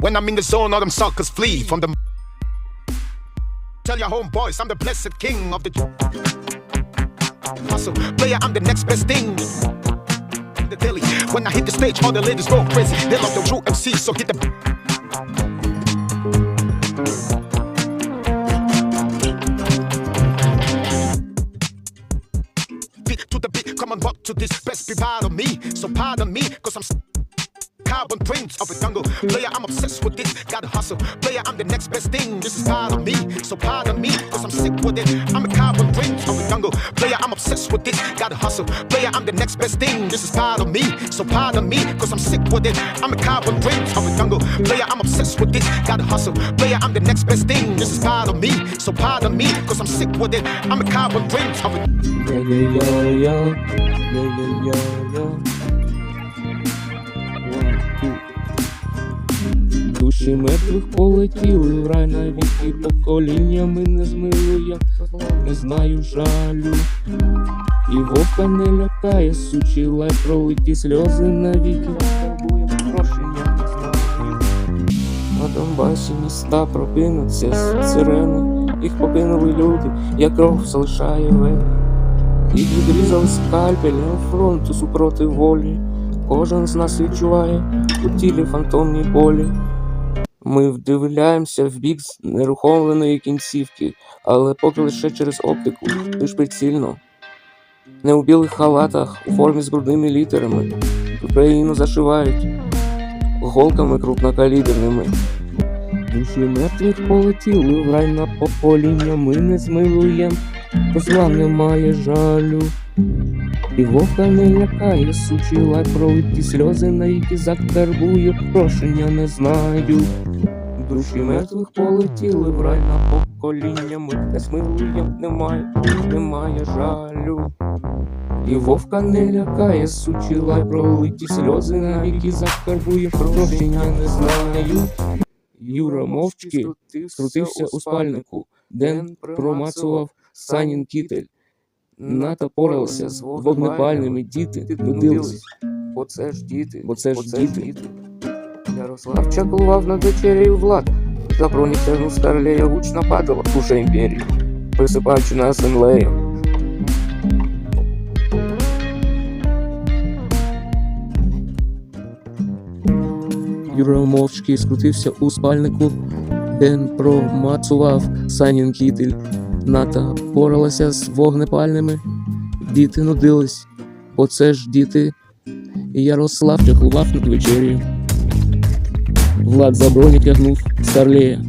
When I'm in the zone, all them suckers flee from the. Tell your homeboys I'm the blessed king of the. Hustle, player, I'm the next best thing. The daily. When I hit the stage, all the ladies go crazy. They love the true MC, so hit the. to the beat. Come on, rock to this. Best be proud of me. So pardon me, cause I'm carbon prints of a jungle. Player, I'm obsessed with this. Gotta hustle. Player, I'm the next best thing. This is part of me. So part of me, cause I'm sick with it. I'm a carbon print of a jungle. Player, I'm obsessed with this. Gotta hustle. Player, I'm the next best thing. This is part of me. So part of me, cause I'm sick with it. I'm a carbon print of a jungle. Player, I'm obsessed with this. Gotta hustle. Player, I'm the next best thing. This is part of me. So part of me, cause I'm sick with it. I'm a carbon print of a. Nigga, yo, yo. Nigga, yo, yo. Душі мертвих полетіли в рай навіки поколіннями не змилує, не знаю жалю. І вовка не лякає, сучий лай пролиті сльози навіки. Прошення. На Донбасі міста прокинуться сирени, їх покинули люди, як кров залишає вени. Їх відрізали скальпелем фронту супроти волі. Кожен з нас відчуває у тілі фантомні болі. Ми вдивляємося в бік нерухомленої кінцівки, але поки лише через оптику, лиш прицільно. Не у білих халатах, у формі з брудними літерами. Україну зашивають голками крупнокаліберними. Душі мертвих полетіли в рай на покоління, ми не змилуєм, бо зла немає жалю. І вовка не лякає, сучий лай пролиті сльози навіки закарбує, прошення не знаю. Душі мертвих полетіли в рай на покоління, ми не змилуєм, немає, немає жалю. І вовка не лякає, сучий лай пролиті сльози навіки закарбує, прошення не знаю. Юра мовчки скрутився у спальнику. Ден промацував санін кітель. Ната поралася з вогнепальними діти, нудились. Бо це ж діти, бо це ж діти. Ярослав чаклував над вечерею влад. За бронетягну старлея гучно падала душа імперії, присипаючи нас землею. Юра мовчки скрутився у спальнику, Ден промацував санін кітель. Ната поралася з вогнепальними, діти нудились, оце ж діти. Ярослав чахлував над вечерію. Влад за броні тягнув старлея.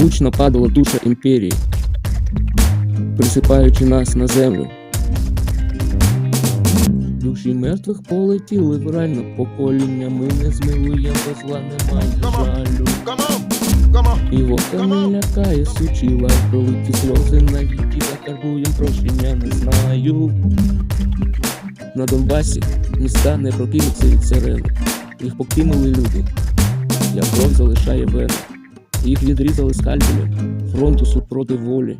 Гучно падала душа імперії, присипаючи нас на землю. Душі мертвих полетіли в рай на покоління, ми не змилуємо, зла немає жалю. І вовка не лякає, сучий лай, пролиті сльози навіки закарбуєм прощення не знаю. На Донбасі міста не прокинуться від сирени. Їх покинули люди. Як кров залишає вени. Їх відрізали скальпелем, фронту супроти волі.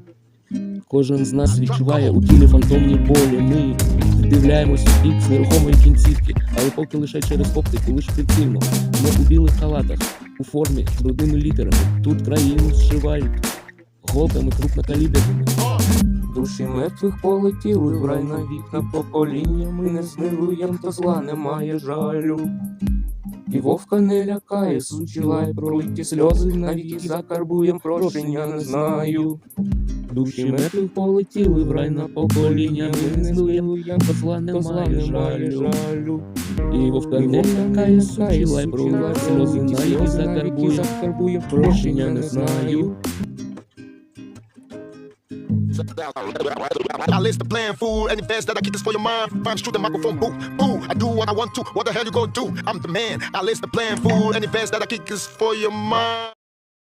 Кожен з нас відчуває у тілі фантомні болі. Ми вдивляємось в бік з нерухомої кінцівки, але поки лише через оптику, лише прицільно, не у білих халатах, у формі з брудними літерами. Тут країну зшивають голками крупнокаліберними. Душі мертвих полетіли в рай на вікна покоління. Ми не змилуєм, то зла немає жалю. І вовка не лякає, сучий лай, пролиті сльози навіки закарбуєм, прошення не знаю. Душі мертвих полетіли в рай на покоління, ми не я то зла немає жалю. І вовка не лякає, сучий лай, пролиті сльози навіки закарбуєм, прошення не знаю. I list the plan, fool. Any fast that I keep this for your mind. Find shoot the microphone, boo, boo. I do what I want to. What the hell you gonna do? I'm the man. I list the plan, fool. Any fast that I keep this for your mind.